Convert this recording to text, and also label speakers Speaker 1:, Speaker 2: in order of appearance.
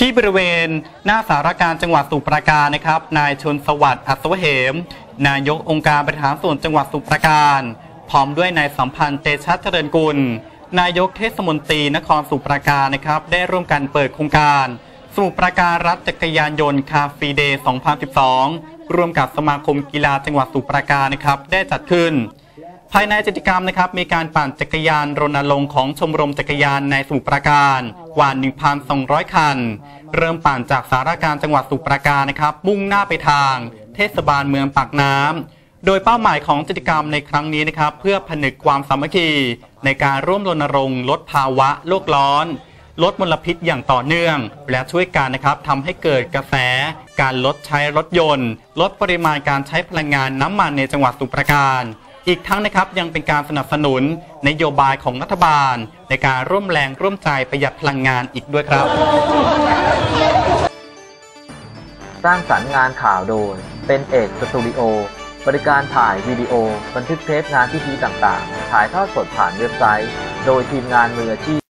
Speaker 1: ที่บริเวณหน้าสารการจังหวัดสุปราการนะครับ นายชนสวัสดิ์อัศวเหม นายกองค์การบริหารส่วนจังหวัดสุปราการ พร้อมด้วยนายสัมพันธ์เตชะเจริญกุล นายกเทศมนตรีนครสุปราการนะครับ ได้ร่วมกันเปิดโครงการสุปราการรัฐจักรยานยนต์คาฟีเดย์ 2012 ร่วมกับสมาคมกีฬาจังหวัดสุปราการนะครับ ได้จัดขึ้นายในกิจกรรมนะครับมีการปั่นจักรยานรณรงค์ของชมรมจักรยานในสมุพรปราการกว่า 1,200 คัน เริ่มปั่นจากสารการจังหวัดสมุพรปราการนะครับ มุ่งหน้าไปทาง เทศบาลเมืองปากน้ำโดยเป้าหมายของกิจกรรมในครั้งนี้นะครับ เพื่อผนึกความสามัคคี ในการร่วมรณรงค์ลดภาวะโลกร้อนลดมลพิษอย่างต่อเนื่อง และช่วยกันนะครับทำให้เกิดกระแส การลดใช้รถยนต์ ลดปริมาณการใช้พลังงานน้ำมันในจังหวัดสุปราการ อีกทั้งนะครับยังเป็นการสนับสนุนนโยบายของรัฐบาล ในการร่วมแรงร่วมใจประหยัดพลังงานอีกด้วยครับ
Speaker 2: สร้างสรรค์งานข่าวโดย เป็นเอกสตูดิโอ บริการถ่ายวิดีโอ บันทึกเทปงานพิธีต่างๆ ถ่ายทอดสดผ่านเว็บไซต์ โดยทีมงานมืออาชีพ